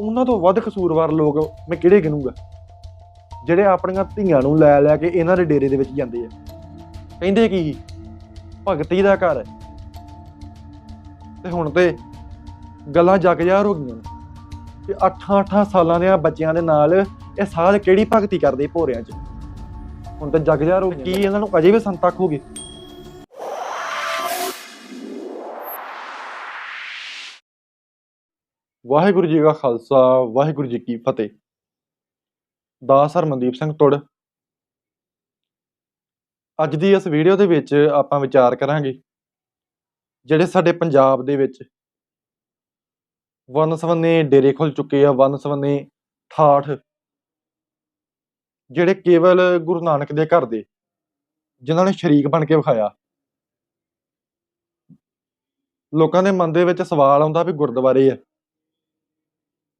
ਉਹਨਾਂ ਤੋਂ ਵੱਧ ਕਸੂਰਵਾਰ ਲੋਕ ਮੈਂ ਕਿਹੜੇ ਗਿਣੂੰਗਾ? ਜਿਹੜੇ ਆਪਣੀਆਂ ਧੀਆਂ ਨੂੰ ਲੈ ਲੈ ਕੇ ਇਹਨਾਂ ਦੇ ਡੇਰੇ ਦੇ ਵਿੱਚ ਜਾਂਦੇ ਆ। ਕਹਿੰਦੇ ਕੀ? ਭਗਤੀ ਦਾ ਘਰ ਹੈ। ਤੇ ਹੁਣ ਤੇ ਗੱਲਾਂ ਜਗਜਾਰ ਹੋ ਗਈਆਂ ਨੇ। ਤੇ 8-8 ਸਾਲਾਂ ਦੇ ਬੱਚਿਆਂ ਦੇ ਨਾਲ ਇਹ ਸਾਲ ਕਿਹੜੀ ਭਗਤੀ ਕਰਦੇ ਭੋਰਿਆਂ 'ਚ? ਹੁਣ ਤਾਂ ਜਗਜਾਰ ਹੋ ਗਈਆਂ ਕੀ ਇਹਨਾਂ ਨੂੰ ਅਜੇ ਵੀ ਸੰਤਕ ਹੋ ਗਏ? ਵਾਹਿਗੁਰੂ ਜੀ ਕਾ ਖਾਲਸਾ, ਵਾਹਿਗੁਰੂ ਜੀ ਕੀ ਫਤਿਹ। ਦਾਸ ਹਰਮਨਦੀਪ ਸਿੰਘ ਤੁੜ। ਅੱਜ ਦੀ ਇਸ ਵੀਡੀਓ ਦੇ ਵਿੱਚ ਆਪਾਂ ਵਿਚਾਰ ਕਰਾਂਗੇ, ਜਿਹੜੇ ਸਾਡੇ ਪੰਜਾਬ ਦੇ ਵਿੱਚ ਵਨ ਸਵੰਨੇ ਡੇਰੇ ਖੁੱਲ ਚੁੱਕੇ ਆ ਵਨ ਸਵੰਨੇ ਠਾਠ, ਜਿਹੜੇ ਕੇਵਲ ਗੁਰੂ ਨਾਨਕ ਦੇ ਘਰ ਦੇ, ਜਿਨ੍ਹਾਂ ਨੇ ਸ਼ਰੀਕ ਬਣ ਕੇ ਵਿਖਾਇਆ। ਲੋਕਾਂ ਦੇ ਮਨ ਦੇ ਵਿੱਚ ਸਵਾਲ ਆਉਂਦਾ ਵੀ ਗੁਰਦੁਆਰੇ ਆ।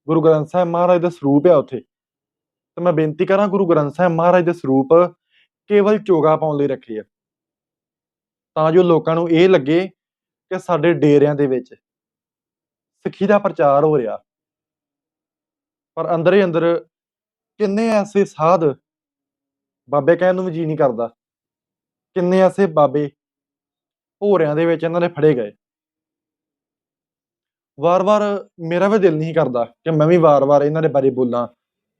ਗੁਰੂ ਗ੍ਰੰਥ ਸਾਹਿਬ ਮਹਾਰਾਜ ਦਾ ਸਰੂਪ ਆ ਉੱਥੇ। ਤੇ ਮੈਂ ਬੇਨਤੀ ਕਰਾਂ ਗੁਰੂ ਗ੍ਰੰਥ ਸਾਹਿਬ ਮਹਾਰਾਜ ਦੇ ਸਰੂਪ ਕੇਵਲ ਚੋਗਾ ਪਾਉਣ ਲਈ ਰੱਖੇ ਆ। ਤਾਂ ਜੋ ਲੋਕਾਂ ਨੂੰ ਇਹ ਲੱਗੇ ਕਿ ਸਾਡੇ ਡੇਰਿਆਂ ਦੇ ਵਿੱਚ ਸਿੱਖੀ ਦਾ ਪ੍ਰਚਾਰ ਹੋ ਰਿਹਾ। ਪਰ ਅੰਦਰ ਹੀ ਅੰਦਰ ਕਿੰਨੇ ਐਸੇ ਸਾਧ ਬਾਬੇ ਕਹਿਣ ਨੂੰ ਵੀ ਜੀ ਨਹੀਂ ਕਰਦਾ। ਕਿੰਨੇ ਐਸੇ ਬਾਬੇ ਭੋਰਿਆਂ ਦੇ ਵਿੱਚ ਇਹਨਾਂ ਦੇ ਫੜੇ ਗਏ। ਵਾਰ-ਵਾਰ ਮੇਰਾ ਵੀ ਦਿਲ ਨਹੀਂ ਕਰਦਾ ਕਿ ਮੈਂ ਵੀ ਵਾਰ-ਵਾਰ ਇਹਨਾਂ ਦੇ ਬਾਰੇ ਬੋਲਾਂ,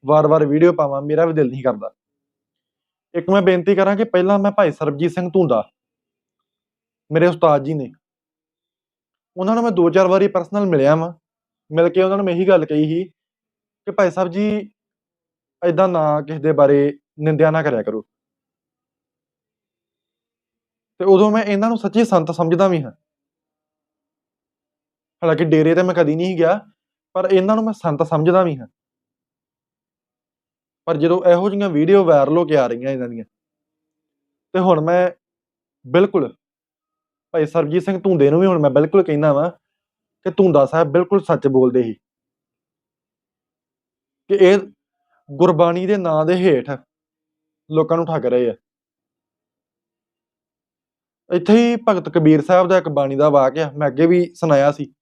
ਵਾਰ-ਵਾਰ ਵੀਡੀਓ ਪਾਵਾਂ, ਮੇਰਾ ਵੀ ਦਿਲ ਨਹੀਂ ਕਰਦਾ। ਇੱਕ ਮੈਂ ਬੇਨਤੀ ਕਰਾਂ ਕਿ ਪਹਿਲਾਂ ਮੈਂ ਭਾਈ ਸਰਬਜੀਤ ਸਿੰਘ ਧੁੰਦਾ, ਮੇਰੇ ਉਸਤਾਦ ਜੀ ਨੇ। ਉਹਨਾਂ ਨੂੰ ਮੈਂ ਦੋ ਚਾਰ ਵਾਰੀ ਪਰਸਨਲ ਮਿਲਿਆ ਵਾਂ, ਮਿਲ ਕੇ ਉਹਨਾਂ ਨੂੰ ਮੈਂ ਇਹੀ ਗੱਲ ਕਹੀ ਸੀ ਕਿ ਭਾਈ ਸਾਹਿਬ ਜੀ ਐਦਾਂ ਨਾ ਕਿਸੇ ਦੇ ਬਾਰੇ ਨਿੰਦਿਆ ਨਾ ਕਰਿਆ ਕਰੋ। ਤੇ ਉਦੋਂ ਮੈਂ ਇਹਨਾਂ ਨੂੰ ਸੱਚੀ ਸੰਤ ਸਮਝਦਾ ਵੀ ਹਾਂ। ਹਾਲਾਂਕਿ ਡੇਰੇ ਤੇ ਮੈਂ ਕਦੀ ਨਹੀਂ ਗਿਆ, ਪਰ ਇਹਨਾਂ ਨੂੰ ਮੈਂ ਸੰਤ ਸਮਝਦਾ ਵੀ ਹਾਂ। ਪਰ ਜਦੋਂ ਇਹੋ ਜਿਹੀਆਂ ਵੀਡੀਓ ਵਾਇਰਲ ਹੋ ਕੇ ਆ ਰਹੀਆਂ ਇਹਨਾਂ ਦੀਆਂ, ਤੇ ਹੁਣ ਮੈਂ ਬਿਲਕੁਲ ਭਾਈ ਸਰਜੀਤ ਸਿੰਘ ਧੁੰਦੇ ਨੂੰ ਵੀ ਹੁਣ ਮੈਂ ਬਿਲਕੁਲ ਕਹਿੰਦਾ ਵਾਂ ਕਿ ਧੁੰਦਾ ਸਾਹਿਬ ਬਿਲਕੁਲ ਸੱਚ ਬੋਲਦੇ ਸੀ। ਕਿ ਇਹ ਗੁਰਬਾਣੀ ਦੇ ਨਾਂ ਦੇ ਹੇਠ ਲੋਕਾਂ ਨੂੰ ਠੱਗ ਰਹੇ ਆ। ਇੱਥੇ ਹੀ ਭਗਤ ਕਬੀਰ ਸਾਹਿਬ ਦਾ ਇੱਕ ਬਾਣੀ ਦਾ ਵਾਕਿਆ ਮੈਂ ਅੱਗੇ ਵੀ ਸੁਣਾਇਆ ਸੀ।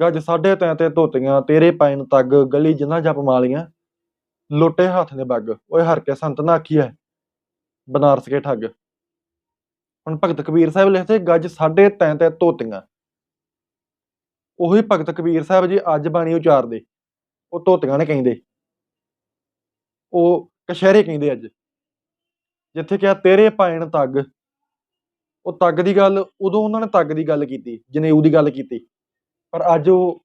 ਗੱਜ ਸਾਢੇ ਤੈਂ ਤੇ ਧੋਤੀਆਂ, ਤੇਰੇ ਪੈਣ ਤੱਗ ਗਲੀ ਜਿੰਨਾ ਜਪ ਮਾਲੀਆਂ। ਲੋਟੇ ਹੱਥ ਨੇ ਬੱਗ। ਓਏ ਹਰ ਕੇ ਸੰਤ ਨਾ ਆਖੀਐ। ਬਨਾਰਸ ਕੇ ਠੱਗ। ਹੁਣ ਭਗਤ ਕਬੀਰ ਸਾਹਿਬ ਲਿਖਦੇ, ਗੱਜ ਸਾਢੇ ਤੈਂ ਤੇ ਧੋਤੀਆਂ। ਉਹੀ ਭਗਤ ਕਬੀਰ ਸਾਹਿਬ ਜੀ ਅੱਜ ਬਾਣੀ ਉਚਾਰਦੇ। ਉਹ ਧੋਤੀਆਂ ਨੇ ਕਹਿੰਦੇ। ਉਹ ਕਸ਼ਹਿਰੇ ਕਹਿੰਦੇ ਅੱਜ। ਜਿੱਥੇ ਕਿਹਾ, ਤੇਰੇ ਪੈਣ ਤੱਗ ਉਹ ਤੱਗ ਦੀ ਗੱਲ, ਉਦੋਂ ਉਹਨਾਂ ਨੇ ਤੱਗ ਦੀ ਗੱਲ ਕੀਤੀ, ਜਨੇਊ ਦੀ ਗੱਲ ਕੀਤੀ। ਪਰ ਅੱਜ ਉਹ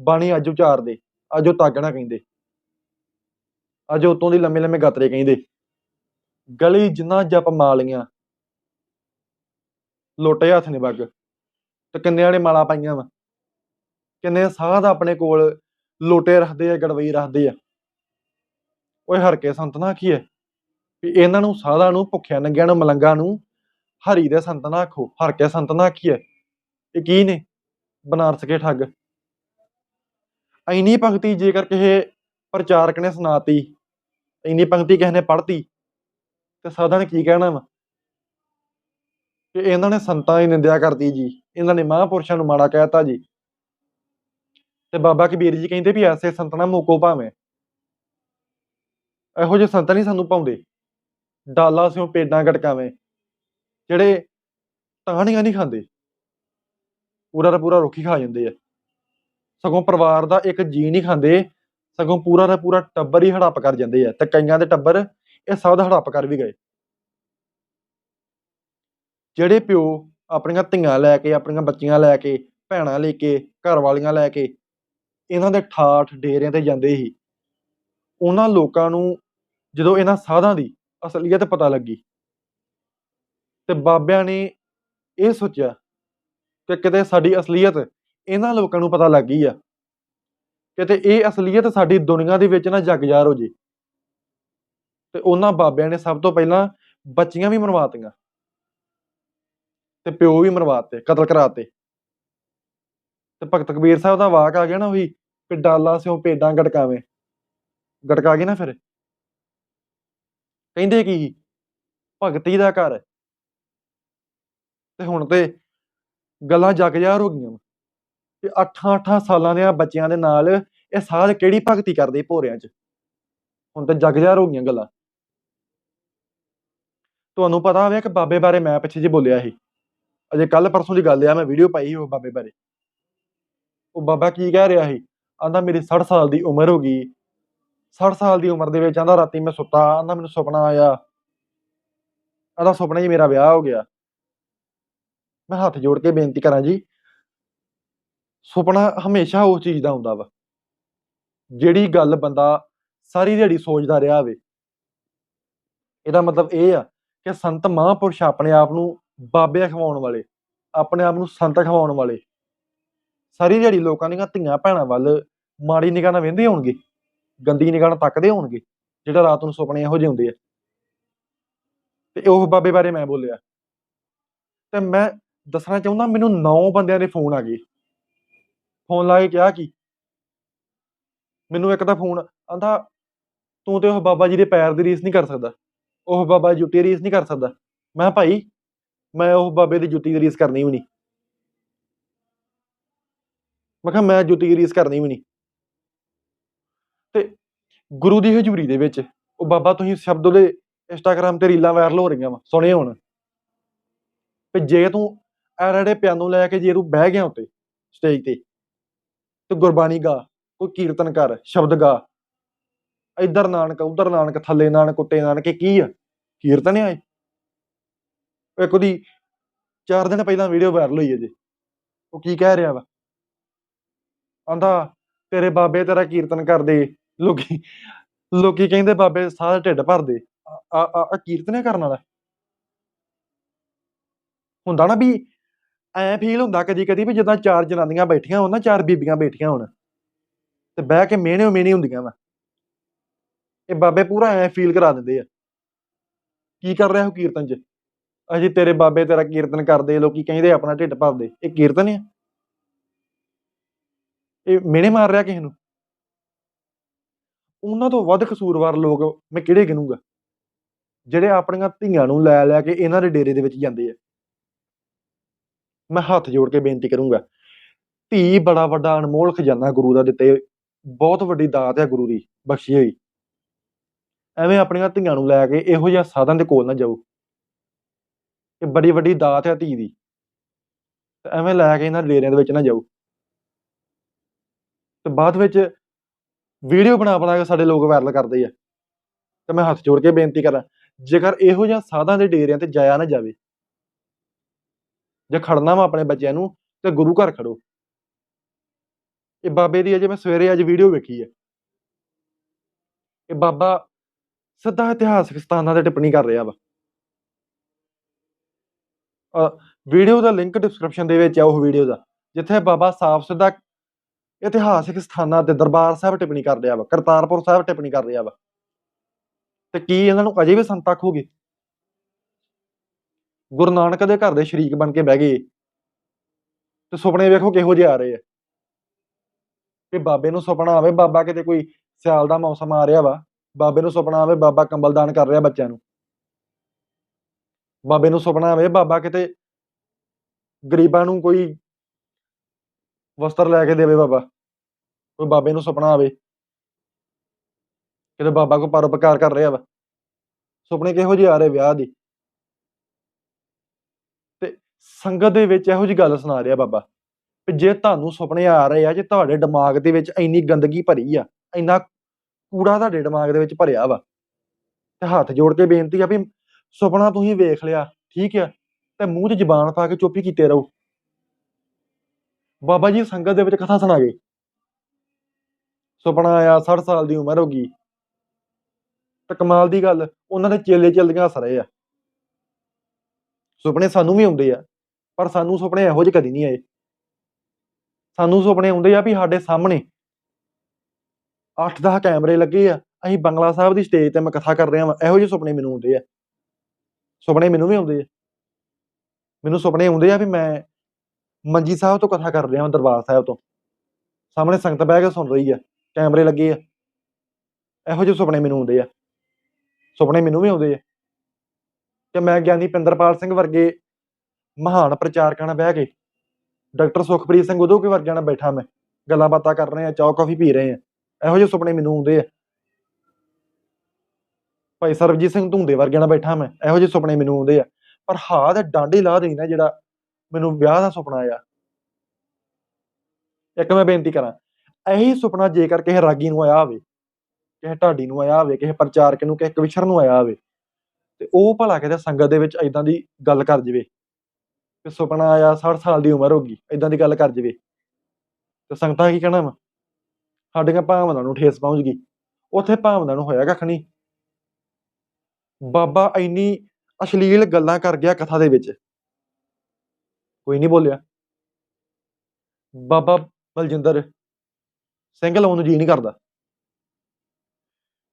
ਬਾਣੀ ਅੱਜ ਉਚਾਰਦੇ, ਅੱਜ ਉਹ ਤਾਗਣਾ ਕਹਿੰਦੇ। ਅੱਜ ਉਤੋਂ ਦੀ ਲੰਮੇ ਲੰਮੇ ਗਾਤਰੇ ਕਹਿੰਦੇ। ਗਲੀ ਜਿੰਨਾ ਜਪ ਮਾਲੀਆਂ ਲੋਟੇ ਹੱਥ ਨੇ ਬੱਗ। ਤੇ ਕਿੰਨਿਆਂ ਨੇ ਮਾਲਾ ਪਾਈਆਂ ਵਾ। ਕਿੰਨੇ ਸਾਧ ਆਪਣੇ ਕੋਲ ਲੋਟੇ ਰੱਖਦੇ ਆ, ਗੜਵਈ ਰੱਖਦੇ ਆ। ਓਏ ਹਰ ਕੇ ਸੰਤ ਨਾ ਆਖੀਏ ਵੀ ਇਹਨਾਂ ਨੂੰ ਸਾਧਾਂ ਨੂੰ, ਭੁੱਖਿਆਂ ਨੰਗਿਆਂ ਨੂੰ, ਮਲੰਗਾਂ ਨੂੰ ਹਰੀ ਦੇ ਸੰਤ ਨਾ ਆਖੋ। ਹਰ ਕੇ ਸੰਤ ਨਾ ਆਖੀਏ। ਇਹ ਕੀ ਨੇ? ਬਨਾਰਸ ਕੇ ਠੱਗ। ਐਨੀ ਪੰਕਤੀ ਜੇਕਰ ਕਿਸੇ ਪ੍ਰਚਾਰਕ ਨੇ ਸੁਣਾਤੀ, ਇੰਨੀ ਪੰਕਤੀ ਕਿਸੇ ਨੇ ਪੜ੍ਹਤੀ, ਤੇ ਸਾਧਾਂ ਨੇ ਕੀ ਕਹਿਣਾ ਵਾ? ਕਿ ਇਹਨਾਂ ਨੇ ਸੰਤਾਂ ਦੀ ਨਿੰਦਿਆ ਕਰਤੀ ਜੀ। ਇਹਨਾਂ ਨੇ ਮਹਾਂਪੁਰਸ਼ਾਂ ਨੂੰ ਮਾੜਾ ਕਹਿਤਾ ਜੀ। ਤੇ ਬਾਬਾ ਕਬੀਰ ਜੀ ਕਹਿੰਦੇ ਵੀ ਐਸੇ ਸੰਤ ਮੋਕੋ ਭਾਵੇਂ। ਇਹੋ ਜਿਹੇ ਸੰਤ ਨਹੀਂ ਸਾਨੂੰ ਪਾਉਂਦੇ। ਡਾਲਾ ਸਿਓ ਪੇਡਾਂ ਗਟਕਾਵੇਂ। ਜਿਹੜੇ ਟਾਹਣੀਆਂ ਨਹੀਂ ਖਾਂਦੇ। ਪੂਰਾ ਦਾ ਪੂਰਾ ਰੁੱਖੀ ਖਾ ਜਾਂਦੇ ਆ। ਸਗੋਂ ਪਰਿਵਾਰ ਦਾ ਇੱਕ ਜੀ ਨਹੀਂ ਖਾਂਦੇ, ਸਗੋਂ ਪੂਰਾ ਦਾ ਪੂਰਾ ਟੱਬਰ ਹੀ ਹੜੱਪ ਕਰ ਜਾਂਦੇ ਆ। ਤੇ ਕਈਆਂ ਦੇ ਟੱਬਰ ਇਹ ਸਭ ਦਾ ਹੜੱਪ ਕਰ ਵੀ ਗਏ। ਜਿਹੜੇ ਪਿਓ ਆਪਣੀਆਂ ਧੀਆਂ ਲੈ ਕੇ, ਆਪਣੀਆਂ ਬੱਚੀਆਂ ਲੈ ਕੇ, ਭੈਣਾਂ ਲੈ ਕੇ ਘਰ ਵਾਲੀਆਂ ਲੈ ਕੇ ਇਹਨਾਂ ਦੇ ਠਾਠ ਡੇਰਿਆਂ ਤੇ ਜਾਂਦੇ ਸੀ, ਉਹਨਾਂ ਲੋਕਾਂ ਨੂੰ ਜਦੋਂ ਇਹਨਾਂ ਸਾਧਾਂ ਦੀ ਅਸਲੀਅਤ ਪਤਾ ਲੱਗੀ ਤੇ ਬਾਬਿਆਂ ਨੇ ਇਹ ਸੋਚਿਆ ਕਿ ਕਿਤੇ ਸਾਡੀ ਅਸਲੀਅਤ ਇਹਨਾਂ ਲੋਕਾਂ ਨੂੰ ਪਤਾ ਲੱਗ ਗਈ ਆ। ਕਿਤੇ ਇਹ ਅਸਲੀਅਤ ਸਾਡੀ ਦੁਨੀਆ ਦੇ ਵਿੱਚ ਨਾ ਜਗਜਾਰ ਹੋ ਜੇ। ਤੇ ਉਹਨਾਂ ਬਾਬਿਆਂ ਨੇ ਸਭ ਤੋਂ ਪਹਿਲਾਂ ਬੱਚੀਆਂ ਵੀ ਮਰਵਾਤੀਆਂ ਤੇ ਪਿਓ ਵੀ ਮਰਵਾਤੇ ਕਤਲ ਕਰਾਤੇ ਤੇ। ਭਗਤ ਕਬੀਰ ਸਾਹਿਬ ਦਾ ਵਾਕ ਆ ਗਿਆ ਨਾ ਉਹੀ ਕਿ ਡਾਲਾ ਸਿਓ ਪੇਡਾਂ ਗਟਕਾਵੇਂ ਗਟਕਾ ਗਏ ਨਾ ਫਿਰ? ਕਹਿੰਦੇ ਕੀ? ਭਗਤੀ ਦਾ ਘਰ। ਤੇ ਹੁਣ ਤੇ ਗੱਲਾਂ ਜਗਜਾਰ ਹੋ ਗਈਆਂ ਕਿ 8-8 ਸਾਲਾਂ ਦੇ ਬੱਚਿਆਂ ਦੇ ਨਾਲ ਇਹ ਸਾਧ ਕਿਹੜੀ ਭਗਤੀ ਕਰਦੇ ਭੋਰਿਆਂ 'ਚ? ਹੁਣ ਤਾਂ ਜਗ ਜਾਰ ਹੋ ਗਈਆਂ ਗੱਲਾਂ। ਤੁਹਾਨੂੰ ਪਤਾ ਹੋਵੇ ਕਿ ਬਾਬੇ ਬਾਰੇ ਮੈਂ ਪਿੱਛੇ ਜੇ ਬੋਲਿਆ ਸੀ। ਅਜੇ ਕੱਲ ਪਰਸੋਂ ਦੀ ਗੱਲ ਆ, ਮੈਂ ਵੀਡੀਓ ਪਾਈ ਸੀ ਉਹ ਬਾਬੇ ਬਾਰੇ। ਉਹ ਬਾਬਾ ਕੀ ਕਹਿ ਰਿਹਾ ਸੀ? ਆਂਦਾ ਮੇਰੀ 60 ਸਾਲ ਦੀ ਉਮਰ ਹੋ ਗਈ। 60 ਸਾਲ ਦੀ ਉਮਰ ਦੇ ਵਿੱਚ ਆਂਦਾ ਰਾਤੀ ਮੈਂ ਸੁੱਤਾ ਆਂਦਾ ਮੈਨੂੰ ਸੁਪਨਾ ਆਇਆ। ਆਂਦਾ ਸੁਪਨੇ 'ਚ ਮੇਰਾ ਵਿਆਹ ਹੋ ਗਿਆ। ਮੈਂ ਹੱਥ ਜੋੜ ਕੇ ਬੇਨਤੀ ਕਰਾਂ ਜੀ, ਸੁਪਨਾ ਹਮੇਸ਼ਾ ਉਸ ਚੀਜ਼ ਦਾ ਹੁੰਦਾ ਵਾ, ਜਿਹੜੀ ਗੱਲ ਬੰਦਾ ਸਾਰੀ ਦਿਹਾੜੀ ਸੋਚਦਾ ਰਿਹਾ ਹੋਵੇ। ਇਹਦਾ ਮਤਲਬ ਇਹ ਆ ਕਿ ਸੰਤ ਮਹਾਂਪੁਰਸ਼ ਆਪਣੇ ਆਪ ਨੂੰ ਬਾਬੇ ਖਵਾਉਣ ਵਾਲੇ, ਆਪਣੇ ਆਪ ਨੂੰ ਸੰਤ ਖਵਾਉਣ ਵਾਲੇ। ਸਾਰੀ ਦਿਹਾੜੀ ਲੋਕਾਂ ਦੀਆਂ ਧੀਆਂ ਭੈਣਾਂ ਵੱਲ ਮਾੜੀ ਨਿਗਾਹ ਨਾਲ ਵੇਂਦੇ ਹੋਣਗੇ, ਗੰਦੀ ਨਿਗਾਹ ਨਾਲ ਤੱਕਦੇ ਹੋਣਗੇ, ਜਿਹੜਾ ਰਾਤ ਨੂੰ ਸੁਪਨੇ ਇਹੋ ਜਿਹੇ ਹੁੰਦੇ ਆ। ਤੇ ਉਹ ਬਾਬੇ ਬਾਰੇ ਮੈਂ ਬੋਲਿਆ। ਤੇ ਮੈਂ ਦੱਸਣਾ ਚਾਹੁੰਦਾ, ਮੈਨੂੰ 9 ਬੰਦਿਆਂ ਦੇ ਫੋਨ ਆ ਗਏ। ਫੋਨ ਲਾ ਕੇ ਕਿਹਾ ਕੀ ਮੈਨੂੰ ਇੱਕ ਤਾਂ ਫੋਨ ਆਂਦਾ, ਤੂੰ ਤੇ ਉਹ ਬਾਬਾ ਜੀ ਦੇ ਪੈਰ ਦੀ ਰੀਸ ਨਹੀਂ ਕਰ ਸਕਦਾ। ਉਹ ਬਾਬਾ ਜੁੱਤੀ ਦੀ ਰੀਸ ਨਹੀਂ ਕਰ ਸਕਦਾ। ਮੈਂ ਕਿਹਾ, ਭਾਈ, ਮੈਂ ਉਹ ਬਾਬੇ ਦੀ ਜੁੱਤੀ ਦੀ ਰੀਸ ਕਰਨੀ ਵੀ ਨਹੀਂ। ਮੈਂ ਕਿਹਾ, ਮੈਂ ਜੁੱਤੀ ਦੀ ਰੀਸ ਕਰਨੀ ਵੀ ਨਹੀਂ। ਤੇ ਗੁਰੂ ਦੀ ਹਜ਼ੂਰੀ ਦੇ ਵਿੱਚ ਉਹ ਬਾਬਾ, ਤੁਸੀਂ ਸ਼ਬਦ ਉਹਦੇ ਇੰਸਟਾਗ੍ਰam ਤੇ ਰੀਲਾਂ ਵਾਇਰਲ ਹੋ ਰਹੀਆਂ ਵਾ, ਸੁਣੇ ਹੁਣ। ਤੇ ਜੇ ਤੂੰ ਐਰੜੇ ਪਿਆਨੋ ਲੈ ਕੇ ਜੇ ਤੂੰ ਬਹਿ ਗਿਆ ਉੱਤੇ ਸਟੇਜ ਤੇ। ਤੇ ਗੁਰਬਾਣੀ ਗਾ, ਕੋਈ ਕੀਰਤਨ ਕਰ, ਸ਼ਬਦ ਗਾ। ਇੱਧਰ ਨਾਨਕ, ਉਧਰ ਨਾਨਕ, ਥੱਲੇ ਨਾਨਕ, ਉੱਤੇ ਨਾਨਕ, ਇਹ ਕੀ ਆ? ਕੀਰਤਨ ਆ ਇੱਕ ਉਹਦੀ 4 ਦਿਨ ਪਹਿਲਾਂ ਵੀਡੀਓ ਵਾਇਰਲ ਹੋਈ ਹੈ ਜੀ ਉਹ ਕੀ ਕਹਿ ਰਿਹਾ ਵਾ? ਆਂਦਾ, ਤੇਰੇ ਬਾਬੇ ਤੇਰਾ ਕੀਰਤਨ ਕਰਦੇ। ਲੋਕੀ ਲੋਕੀ ਕਹਿੰਦੇ ਬਾਬੇ ਸਾਰਾ ਢਿੱਡ ਭਰਦੇ ਆ ਆ ਆ ਕਰਨ ਵਾਲਾ। ਹੁੰਦਾ ਨਾ ਵੀ ਐ ਫੀਲ ਹੁੰਦਾ ਕਦੀ ਕਦੀ ਵੀ ਜਿੱਦਾਂ ਚਾਰ ਜਨਾਨੀਆਂ ਬੈਠੀਆਂ ਹੋਣ ਨਾ, ਚਾਰ ਬੀਬੀਆਂ ਬੈਠੀਆਂ ਹੋਣ ਤੇ ਬਹਿ ਕੇ ਮਿਹਣੇ ਮਿਹਣੀ ਹੁੰਦੀਆਂ ਵਾ। ਇਹ ਬਾਬੇ ਪੂਰਾ ਐ ਫੀਲ ਕਰਾ ਦਿੰਦੇ ਆ। ਕੀ ਕਰ ਰਿਹਾ ਉਹ ਕੀਰਤਨ 'ਚ? ਅਜੇ ਤੇਰੇ ਬਾਬੇ ਤੇਰਾ ਕੀਰਤਨ ਕਰਦੇ, ਲੋਕੀ ਕਹਿੰਦੇ ਆਪਣਾ ਢਿੱਡ ਭਰਦੇ, ਇਹ ਕੀਰਤਨ ਆ? ਇਹ ਮਿਹਣੇ ਮਾਰ ਰਿਹਾ ਕਿਸੇ ਨੂੰ? ਉਹਨਾਂ ਤੋਂ ਵੱਧ ਕਸੂਰਵਾਰ ਲੋਕ ਮੈਂ ਕਿਹੜੇ ਗਿਣੂੰਗਾ? ਜਿਹੜੇ ਆਪਣੀਆਂ ਧੀਆਂ ਨੂੰ ਲੈ ਲੈ ਕੇ ਇਹਨਾਂ ਦੇ ਡੇਰੇ ਦੇ ਵਿੱਚ ਜਾਂਦੇ ਆ। ਮੈਂ ਹੱਥ ਜੋੜ ਕੇ ਬੇਨਤੀ ਕਰੂੰਗਾ, ਧੀ ਬੜਾ ਵੱਡਾ ਅਨਮੋਲ ਖਜ਼ਾਨਾ ਗੁਰੂ ਦਾ ਦਿੱਤੇ ਬਹੁਤ ਵੱਡੀ ਦਾਤ ਹੈ ਗੁਰੂ ਦੀ, ਬਖਸ਼ੀ ਹੋਈ। ਐਵੇਂ ਆਪਣੀਆਂ ਧੀਆਂ ਨੂੰ ਲੈ ਕੇ ਇਹੋ ਜਿਹਾ ਸਾਧਨ ਦੇ ਕੋਲ ਨਾ ਜਾਓ, ਇਹ ਬੜੀ ਵੱਡੀ ਦਾਤ ਹੈ ਧੀ ਦੀ, ਤੇ ਐਵੇਂ ਲੈ ਕੇ ਇਹਨਾਂ ਡੇਰਿਆਂ ਦੇ ਵਿੱਚ ਨਾ ਜਾਓ। ਤੇ ਬਾਅਦ ਵਿੱਚ ਵੀਡੀਓ ਬਣਾ ਬਣਾ ਕੇ ਸਾਡੇ ਲੋਕ ਵਾਇਰਲ ਕਰਦੇ ਆ, ਤੇ ਮੈਂ ਹੱਥ ਜੋੜ ਕੇ ਬੇਨਤੀ ਕਰਾਂ, ਜੇਕਰ ਇਹੋ ਜਿਹਾ ਸਾਧਾਂ ਦੇ ਡੇਰਿਆਂ ਤੇ ਜਾਇਆ ਨਾ ਜਾਵੇ ਜੇ ਖੜਨਾ ਵਾ ਆਪਣੇ ਬੱਚਿਆਂ ਨੂੰ, ਤੇ ਗੁਰੂ ਘਰ ਖੜੋ। ਇਹ ਬਾਬੇ ਦੀ ਅਜੇ ਮੈਂ ਸਵੇਰੇ ਅੱਜ ਵੀਡੀਓ ਵੇਖੀ ਹੈ ਇਹ ਬਾਬਾ ਸਿੱਧਾ ਇਤਿਹਾਸਕ ਸਥਾਨਾਂ ਤੇ ਟਿੱਪਣੀ ਕਰ ਰਿਹਾ ਵਾ। ਵੀਡੀਓ ਦਾ ਲਿੰਕ ਡਿਸਕ੍ਰਿਪਸ਼ਨ ਦੇ ਵਿੱਚ ਆ ਉਹ ਵੀਡੀਓ ਦਾ, ਜਿੱਥੇ ਬਾਬਾ ਸਾਫ਼ ਸਿੱਧਾ ਇਤਿਹਾਸਿਕ ਸਥਾਨਾਂ ਤੇ ਦਰਬਾਰ ਸਾਹਿਬ ਟਿੱਪਣੀ ਕਰ ਰਿਹਾ ਵਾ, ਕਰਤਾਰਪੁਰ ਸਾਹਿਬ ਟਿੱਪਣੀ ਕਰ ਰਿਹਾ ਵਾ। ਤੇ ਕੀ ਇਹਨਾਂ ਨੂੰ ਅਜੇ ਵੀ ਸੰਤਕ ਹੋ ਗਏ ਗੁਰੂ ਨਾਨਕ ਦੇ ਘਰ ਦੇ ਸ਼ਰੀਕ ਬਣ ਕੇ ਬਹਿ ਗਏ ਤੇ ਸੁਪਨੇ ਵੇਖੋ ਕਿਹੋ ਜਿਹੇ ਆ ਰਹੇ ਆ। ਕਿ ਬਾਬੇ ਨੂੰ ਸੁਪਨਾ ਆਵੇ, ਬਾਬਾ ਕਿਤੇ ਕੋਈ ਸਿਆਲ ਦਾ ਮੌਸਮ ਆ ਰਿਹਾ ਵਾ, ਬਾਬੇ ਨੂੰ ਸੁਪਨਾ ਆਵੇ, ਬਾਬਾ ਕੰਬਲ ਦਾਨ ਕਰ ਰਿਹਾ ਬੱਚਿਆਂ ਨੂੰ। ਬਾਬੇ ਨੂੰ ਸੁਪਨਾ ਆਵੇ, ਬਾਬਾ ਕਿਤੇ ਗਰੀਬਾਂ ਨੂੰ ਕੋਈ ਵਸਤਰ ਲੈ ਕੇ ਦੇਵੇ ਬਾਬਾ, ਕੋਈ ਬਾਬੇ ਨੂੰ ਸੁਪਨਾ ਆਵੇ, ਕਿਤੇ ਬਾਬਾ ਕੋ ਪਰਉਪਕਾਰ ਕਰ ਰਿਹਾ ਵਾ। ਸੁਪਨੇ ਕਿਹੋ ਜਿਹੇ ਆ ਰਹੇ ਵਿਆਹ ਦੀ? ਸੰਗਤ ਦੇ ਵਿੱਚ ਇਹੋ ਜੀ ਗੱਲ ਸੁਣਾ ਰਿਹਾ ਬਾਬਾ ਕਿ ਜੇ ਤੁਹਾਨੂੰ ਸੁਪਨੇ ਆ ਰਹੇ ਆ, ਜੇ ਤੁਹਾਡੇ ਦਿਮਾਗ ਦੇ ਵਿੱਚ ਇੰਨੀ ਗੰਦਗੀ ਭਰੀ ਆ, ਇੰਨਾ ਕੂੜਾ ਤੁਹਾਡੇ ਦਿਮਾਗ ਦੇ ਵਿੱਚ ਭਰਿਆ ਵਾ, ਤੇ ਹੱਥ ਜੋੜ ਕੇ ਬੇਨਤੀ ਆ ਵੀ ਸੁਪਨਾ ਤੁਸੀਂ ਵੇਖ ਲਿਆ, ਠੀਕ ਆ, ਤੇ ਮੂੰਹ 'ਚ ਜ਼ਬਾਨ ਪਾ ਕੇ ਚੁੱਪੀ ਕੀਤੇ ਰਹੋ। ਬਾਬਾ ਜੀ ਸੰਗਤ ਦੇ ਵਿੱਚ ਕਥਾ ਸੁਣਾ ਗਏ। ਸੁਪਨਾ ਆਇਆ 60 ਸਾਲ ਦੀ ਉਮਰ ਹੋ ਗਈ। ਤੇ ਕਮਾਲ ਦੀ ਗੱਲ, ਉਹਨਾਂ ਦੇ ਚੇਲੇ ਚਲਦੀਆਂ ਹੱਸ ਰਹੇ ਆ। ਸੁਪਨੇ ਸਾਨੂੰ ਵੀ ਆਉਂਦੇ ਆ, ਪਰ ਸਾਨੂੰ ਸੁਪਨੇ ਇਹੋ ਜਿਹੇ ਕਦੀ ਨਹੀਂ ਆਏ। ਸਾਨੂੰ ਸੁਪਨੇ ਆਉਂਦੇ ਆ ਵੀ ਸਾਡੇ ਸਾਹਮਣੇ 8-10 ਕੈਮਰੇ ਲੱਗੇ ਆ, ਅਸੀਂ ਬੰਗਲਾ ਸਾਹਿਬ ਦੀ ਸਟੇਜ ਤੇ ਮੈਂ ਕਥਾ ਕਰ ਰਿਹਾ ਵਾਂ, ਇਹੋ ਜਿਹੇ ਸੁਪਨੇ ਮੈਨੂੰ ਆਉਂਦੇ ਆ। ਸੁਪਨੇ ਮੈਨੂੰ ਵੀ ਆਉਂਦੇ ਆ। ਮੈਨੂੰ ਸੁਪਨੇ ਆਉਂਦੇ ਆ ਵੀ ਮੈਂ ਮੰਜੀ ਸਾਹਿਬ ਤੋਂ ਕਥਾ ਕਰ ਰਿਹਾ ਹਾਂ ਦਰਬਾਰ ਸਾਹਿਬ ਤੋਂ। ਸਾਹਮਣੇ ਸੰਗਤ ਬਹਿ ਕੇ ਸੁਣ ਰਹੀ ਆ, ਕੈਮਰੇ ਲੱਗੇ ਆ। ਇਹੋ ਜਿਹੇ ਸੁਪਨੇ ਮੈਨੂੰ ਆਉਂਦੇ ਆ। ਸੁਪਨੇ ਮੈਨੂੰ ਵੀ ਆਉਂਦੇ ਆ। ਕਿ ਮੈਂ ਗਿਆਨੀ ਪਿੰਦਰਪਾਲ ਸਿੰਘ ਵਰਗੇ ਮਹਾਨ ਪ੍ਰਚਾਰਕਾਂ ਨਾਲ ਬਹਿ ਕੇ ਡਾਕਟਰ ਸੁਖਪ੍ਰੀਤ ਸਿੰਘ ਉਦੋਂ ਕੇ ਵਰਗਿਆਂ ਨਾਲ ਬੈਠਾ ਮੈਂ, ਗੱਲਾਂ ਬਾਤਾਂ ਕਰ ਰਹੇ ਆ ਚਾਹ ਕਾਫੀ ਪੀ ਰਹੇ ਆ ਇਹੋ ਜਿਹੇ ਸੁਪਨੇ ਮੈਨੂੰ ਆਉਂਦੇ ਆ। ਭਾਈ ਸਰਬਜੀਤ ਸਿੰਘ ਧੁੰਦੇ ਵਰਗਿਆਂ ਨਾਲ ਬੈਠਾ ਮੈਂ, ਇਹੋ ਜਿਹੇ ਸੁਪਨੇ ਮੈਨੂੰ ਆਉਂਦੇ ਆ। ਪਰ ਹਾਂ ਤੇ ਡਾਂਡੀ ਲਾ ਦੇਈ ਨਾ ਜਿਹੜਾ ਮੈਨੂੰ ਵਿਆਹ ਦਾ ਸੁਪਨਾ ਆਇਆ। ਇੱਕ ਮੈਂ ਬੇਨਤੀ ਕਰਾਂ, ਇਹੀ ਸੁਪਨਾ ਜੇਕਰ ਕਿਸੇ ਰਾਗੀ ਨੂੰ ਆਇਆ ਹੋਵੇ, ਕਿਸੇ ਢਾਡੀ ਨੂੰ ਆਇਆ ਹੋਵੇ, ਕਿਸੇ ਪ੍ਰਚਾਰਕ ਨੂੰ, ਕਿਸੇ ਕਵਿਸ਼ਰ ਨੂੰ ਆਇਆ ਹੋਵੇ ਤੇ ਉਹ ਭਲਾ ਕਿਤੇ ਸੰਗਤ ਦੇ ਵਿੱਚ ਐਦਾਂ ਦੀ ਗੱਲ ਕਰ ਜਵੇ। ਕਿ ਸੁਪਨਾ ਆਇਆ 60 ਸਾਲ ਦੀ ਉਮਰ ਹੋ ਗਈ ਐਦਾਂ ਦੀ ਗੱਲ ਕਰ ਜਵੇ। ਤੇ ਸੰਗਤਾਂ ਕੀ ਕਹਿਣਾ ਵਾ? ਸਾਡੀਆਂ ਭਾਵਨਾਵਾਂ ਨੂੰ ਠੇਸ ਪਹੁੰਚ ਗਈ। ਉੱਥੇ ਭਾਵਨਾ ਨੂੰ ਹੋਇਆ ਕੱਖ ਨਹੀਂ ਬਾਬਾ ਇੰਨੀ ਅਸ਼ਲੀਲ ਗੱਲਾਂ ਕਰ ਗਿਆ ਕਥਾ ਦੇ ਵਿੱਚ। ਕੋਈ ਨਹੀਂ ਬੋਲਿਆ। ਬਾਬਾ ਬਲਜਿੰਦਰ ਸਿੰਘ ਲਾਉਣ ਨੂੰ ਜੀ ਨਹੀਂ ਕਰਦਾ।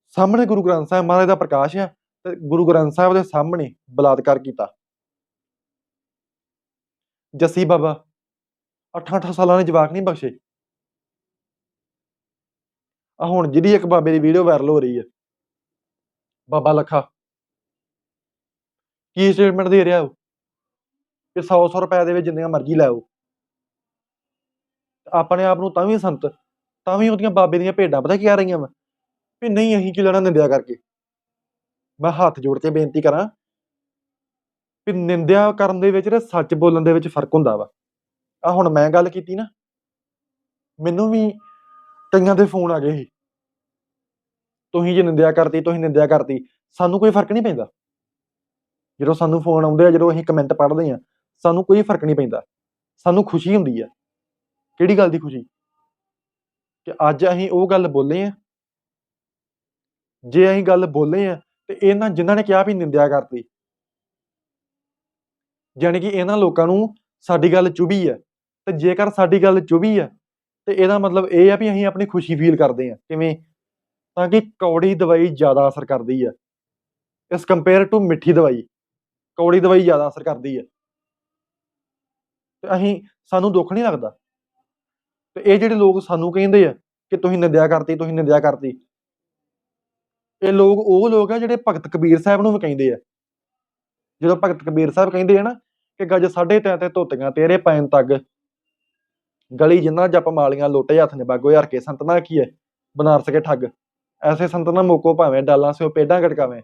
ਸਾਹਮਣੇ ਗੁਰੂ ਗ੍ਰੰਥ ਸਾਹਿਬ ਮਹਾਰਾਜ ਦਾ ਪ੍ਰਕਾਸ਼ ਆ। ਗੁਰੂ ਗ੍ਰੰਥ ਸਾਹਿਬ ਦੇ ਸਾਹਮਣੇ ਬਲਾਤਕਾਰ ਕੀਤਾ। ਜੱਸੀ ਬਾਬਾ 8-8 ਸਾਲਾਂ ਦੇ ਜਵਾਕ ਨਹੀਂ ਬਖਸ਼ੇ? ਆ ਹੁਣ ਜਿਹੜੀ ਇੱਕ ਬਾਬੇ ਦੀ ਵੀਡੀਓ ਵਾਇਰਲ ਹੋ ਰਹੀ ਹੈ ਬਾਬਾ ਲੱਖਾ। ਕੀ ਸਟੇਟਮੈਂਟ ਦੇ ਰਿਹਾ ਉਹ? ਕਿ 100-100 ਰੁਪਏ ਦੇ ਵਿੱਚ ਜਿੰਨੀਆਂ ਮਰਜ਼ੀ ਲੈਓ ਆਪਣੇ ਆਪ ਨੂੰ ਤਾਂ ਵੀ ਸੰਤ, ਤਾਂ ਵੀ ਉਹਦੀਆਂ ਬਾਬੇ ਦੀਆਂ ਭੇਡਾਂ, ਪਤਾ ਕੀ ਆ ਰਹੀਆਂ ਵਾ? ਵੀ ਨਹੀਂ, ਅਸੀਂ ਕੀ ਲੈਣਾ ਨਿੰਦਿਆ ਕਰਕੇ? ਮੈਂ ਹੱਥ ਜੋੜ ਕੇ ਬੇਨਤੀ ਕਰਾਂ ਵੀ ਨਿੰਦਿਆ ਕਰਨ ਦੇ ਵਿੱਚ ਤੇ ਸੱਚ ਬੋਲਣ ਦੇ ਵਿੱਚ ਫ਼ਰਕ ਹੁੰਦਾ ਵਾ। ਆ ਹੁਣ ਮੈਂ ਗੱਲ ਕੀਤੀ ਨਾ, ਮੈਨੂੰ ਵੀ ਕਈਆਂ ਦੇ ਫੋਨ ਆ ਗਏ ਸੀ। ਤੁਸੀਂ ਜੇ ਨਿੰਦਿਆ ਕਰਤੀ, ਤੁਸੀਂ ਨਿੰਦਿਆ ਕਰਤੀ, ਸਾਨੂੰ ਕੋਈ ਫ਼ਰਕ ਨਹੀਂ ਪੈਂਦਾ। ਜਦੋਂ ਸਾਨੂੰ ਫੋਨ ਆਉਂਦੇ ਆ, ਜਦੋਂ ਅਸੀਂ ਕਮੈਂਟ ਪੜ੍ਹਦੇ ਆ, ਸਾਨੂੰ ਕੋਈ ਫ਼ਰਕ ਨਹੀਂ ਪੈਂਦਾ। ਸਾਨੂੰ ਖੁਸ਼ੀ ਹੁੰਦੀ ਆ। ਕਿਹੜੀ ਗੱਲ ਦੀ ਖੁਸ਼ੀ? ਕਿ ਅੱਜ ਅਸੀਂ ਉਹ ਗੱਲ ਬੋਲੇ ਆ। ਜੇ ਅਸੀਂ ਗੱਲ ਬੋਲੇ ਆ ਤੇ ਇਹਨਾਂ ਜਿਨ੍ਹਾਂ ਨੇ ਕਿਹਾ ਵੀ ਨਿੰਦਿਆ ਕਰਤੀ। ਯਾਨੀ ਕਿ ਇਹਨਾਂ ਲੋਕਾਂ ਨੂੰ ਸਾਡੀ ਗੱਲ ਚੁਭੀ ਹੈ ਤੇ ਜੇਕਰ ਸਾਡੀ ਗੱਲ ਚੁਭੀ ਹੈ ਤੇ ਇਹਦਾ ਮਤਲਬ ਇਹ ਆ ਵੀ ਅਸੀਂ ਆਪਣੀ ਖੁਸ਼ੀ ਫੀਲ ਕਰਦੇ ਆ ਕਿਵੇਂ? ਤਾਂ ਕਿ ਕੌੜੀ ਦਵਾਈ ਜ਼ਿਆਦਾ ਅਸਰ ਕਰਦੀ ਹੈ। ਇਸ ਕੰਪੇਅਰ ਟੂ ਮਿੱਠੀ ਦਵਾਈ, ਕੌੜੀ ਦਵਾਈ ਜ਼ਿਆਦਾ ਅਸਰ ਕਰਦੀ ਹੈ। ਤੇ ਅਸੀਂ, ਸਾਨੂੰ ਦੁੱਖ ਨਹੀਂ ਲੱਗਦਾ। ਤੇ ਇਹ ਜਿਹੜੇ ਲੋਕ ਸਾਨੂੰ ਕਹਿੰਦੇ ਆ ਕਿ ਤੁਸੀਂ ਨਿੰਦਿਆ ਕਰਤੀ, ਤੁਸੀਂ ਨਿੰਦਿਆ ਕਰਤੀ ਇਹ ਲੋਕ, ਉਹ ਲੋਕ ਆ ਜਿਹੜੇ ਭਗਤ ਕਬੀਰ ਸਾਹਿਬ ਨੂੰ ਵੀ ਕਹਿੰਦੇ ਆ। ਜਦੋਂ ਭਗਤ ਕਬੀਰ ਸਾਹਿਬ ਕਹਿੰਦੇ ਆ ਨਾ ਕਿ ਗੱਜ ਸਾਢੇ ਤਿੰਨ ਤੇ ਧੋਤੀਆਂ, ਤੇਰੇ ਪੈਣ ਤੱਕ ਗਲੀ ਜਿੰਨਾ ਜਪ ਮਾਲੀਆਂ ਲੋਟੇ ਹੱਥ ਨੇ, ਬਾਗੋ ਯਾਰ ਕੇ ਸੰਤਨਾ ਕੀ ਹੈ ਬਨਾਰਸ ਕੇ ਠੱਗ। ਐਸੇ ਸੰਤ ਨਾ ਮੋਕੋ ਭਾਵੇਂ, ਡਾਲਾਂ ਸਿਓ ਪੇਡਾਂ ਗਟਕਾਵੇਂ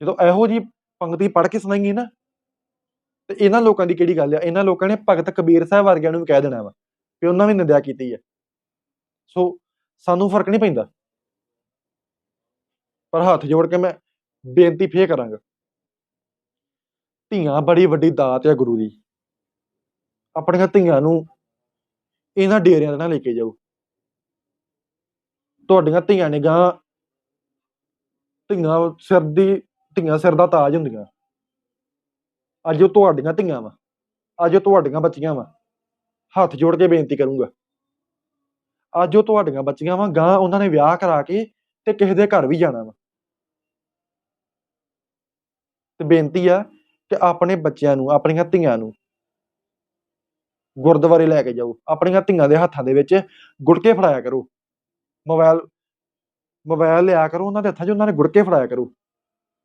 ਜਦੋਂ ਇਹੋ ਜੀ ਪੰਕਤੀ ਪੜ੍ਹ ਕੇ ਸੁਣਾਈਏ ਨਾ, ਤੇ ਇਹਨਾਂ ਲੋਕਾਂ ਦੀ ਕਿਹੜੀ ਗੱਲ ਆ? ਇਹਨਾਂ ਲੋਕਾਂ ਨੇ ਭਗਤ ਕਬੀਰ ਸਾਹਿਬ ਵਰਗਿਆਂ ਨੂੰ ਵੀ ਕਹਿ ਦੇਣਾ ਵਾ ਕਿ ਉਹਨਾਂ ਵੀ ਨਿੰਦਿਆ ਕੀਤੀ ਹੈ ਸੋ ਸਾਨੂੰ ਫ਼ਰਕ ਨਹੀਂ ਪੈਂਦਾ। ਪਰ ਹੱਥ ਜੋੜ ਕੇ ਮੈਂ ਬੇਨਤੀ ਫੇਰ ਕਰਾਂਗਾ। ਧੀਆਂ ਬੜੀ ਵੱਡੀ ਦਾਤ ਹੈ ਗੁਰੂ ਦੀ। ਆਪਣੀਆਂ ਧੀਆਂ ਨੂੰ ਇਹਨਾਂ ਡੇਰਿਆਂ ਦੇ ਨਾਲ ਲੈ ਕੇ ਜਾਓ। ਤੁਹਾਡੀਆਂ ਧੀਆਂ ਨੇ ਗਾਂ ਧੀਆਂ ਸਿਰ ਦੀ, ਧੀਆਂ ਸਿਰ ਦਾ ਤਾਜ ਹੁੰਦੀਆਂ। ਅੱਜ ਉਹ ਤੁਹਾਡੀਆਂ ਧੀਆਂ ਵਾ। ਅੱਜ ਉਹ ਤੁਹਾਡੀਆਂ ਬੱਚੀਆਂ ਵਾ। ਹੱਥ ਜੋੜ ਕੇ ਬੇਨਤੀ ਕਰੂੰਗਾ। ਅੱਜ ਉਹ ਤੁਹਾਡੀਆਂ ਬੱਚੀਆਂ ਵਾ ਗਾਂ ਉਹਨਾਂ ਨੇ ਵਿਆਹ ਕਰਾ ਕੇ ਤੇ ਕਿਸੇ ਦੇ ਘਰ ਵੀ ਜਾਣਾ ਵਾ। ਤੇ ਬੇਨਤੀ ਆ ਕਿ ਆਪਣੇ ਬੱਚਿਆਂ ਨੂੰ, ਆਪਣੀਆਂ ਧੀਆਂ ਨੂੰ ਗੁਰਦੁਆਰੇ ਲੈ ਕੇ ਜਾਓ। ਆਪਣੀਆਂ ਧੀਆਂ ਦੇ ਹੱਥਾਂ ਦੇ ਵਿੱਚ ਗੁੜਕੇ ਫੜਾਇਆ ਕਰੋ। ਮੋਬਾਈਲ ਮੋਬਾਈਲ ਲਿਆ ਕਰੋ, ਉਹਨਾਂ ਦੇ ਹੱਥਾਂ 'ਚ ਉਹਨਾਂ ਨੇ ਗੁੜਕੇ ਫੜਾਇਆ ਕਰੋ।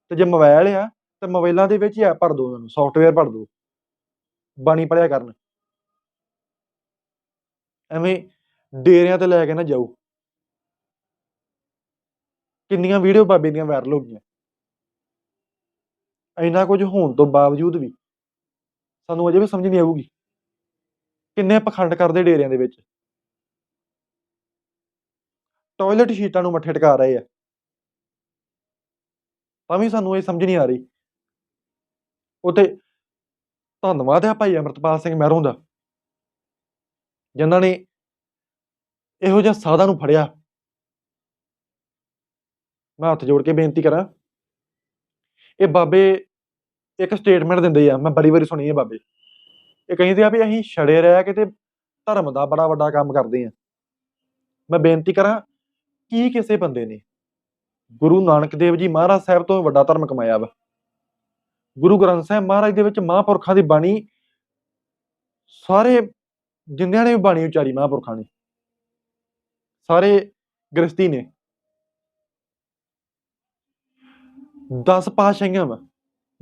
ਤੇ ਜੇ ਮੋਬਾਈਲ ਆ, ਤਾਂ ਮੋਬਾਈਲਾਂ ਦੇ ਵਿੱਚ ਹੀ ਐਪ ਭਰ ਦਿਓ ਉਹਨਾਂ ਨੂੰ ਸੌਫਟਵੇਅਰ ਭਰ ਦਿਓ। ਬਾਣੀ ਪੜਿਆ ਕਰਨ। ਐਵੇਂ ਡੇਰਿਆਂ ਤੇ ਲੈ ਕੇ ਨਾ ਜਾਓ। ਕਿੰਨੀਆਂ ਵੀਡੀਓ ਬਾਬੇ ਦੀਆਂ ਵਾਇਰਲ ਹੋ ਗਈਆਂ। ਇੰਨਾ ਕੁਝ ਹੋਣ ਤੋਂ ਬਾਵਜੂਦ ਵੀ ਸਾਨੂੰ ਅਜੇ ਵੀ ਸਮਝ ਨਹੀਂ ਆਊਗੀ ਕਿੰਨੇ ਪਖੰਡ ਕਰਦੇ ਡੇਰਿਆਂ ਦੇ ਵਿੱਚ। ਟਾਇਲਟ ਸ਼ੀਟਾਂ ਨੂੰ ਮੱਥੇ ਟਕਾ ਰਹੇ ਆ। ਤਾਂ ਵੀ ਸਾਨੂੰ ਇਹ ਸਮਝ ਨਹੀਂ ਆ ਰਹੀ। ਉਤੇ ਧੰਨਵਾਦ ਹੈ ਭਾਈ ਅਮਰਤਪਾਲ ਸਿੰਘ ਮਹਿਰੋਂ ਦਾ, ਜਿਨ੍ਹਾਂ ਨੇ ਇਹੋ ਜਿਹਾ ਸਾਧਾਂ ਨੂੰ ਫੜਿਆ। ਮੈਂ ਹੱਥ ਜੋੜ ਕੇ ਬੇਨਤੀ ਕਰਾਂ। ਇਹ ਬਾਬੇ ਇੱਕ ਸਟੇਟਮੈਂਟ ਦਿੰਦੇ ਆ, ਮੈਂ ਬੜੀ ਵਾਰੀ ਸੁਣੀ ਹੈ ਬਾਬੇ। ਇਹ ਕਹਿੰਦੇ ਆ ਵੀ ਅਸੀਂ ਛੜੇ ਰਹਿ ਕੇ ਤੇ ਧਰਮ ਦਾ ਬੜਾ ਵੱਡਾ ਕੰਮ ਕਰਦੇ ਆ। ਮੈਂ ਬੇਨਤੀ ਕਰਾਂ, ਕੀ ਕਿਸੇ ਬੰਦੇ ਨੇ ਗੁਰੂ ਨਾਨਕ ਦੇਵ ਜੀ ਮਹਾਰਾਜ ਸਾਹਿਬ ਤੋਂ ਵੱਡਾ ਧਰਮ ਕਮਾਇਆ ਵਾ? ਗੁਰੂ ਗ੍ਰੰਥ ਸਾਹਿਬ ਮਹਾਰਾਜ ਦੇ ਵਿੱਚ ਮਹਾਂਪੁਰਖਾਂ ਦੀ ਬਾਣੀ ਸਾਰੇ ਜਿੰਦਿਆਂ ਨੇ ਵੀ ਬਾਣੀ ਉਚਾਰੀ ਮਹਾਂਪੁਰਖਾਂ ਨੇ। ਸਾਰੇ ਗ੍ਰਸਤੀ ਨੇ। 10 ਪਾਤਸ਼ਾਹੀਆਂ ਵਾ।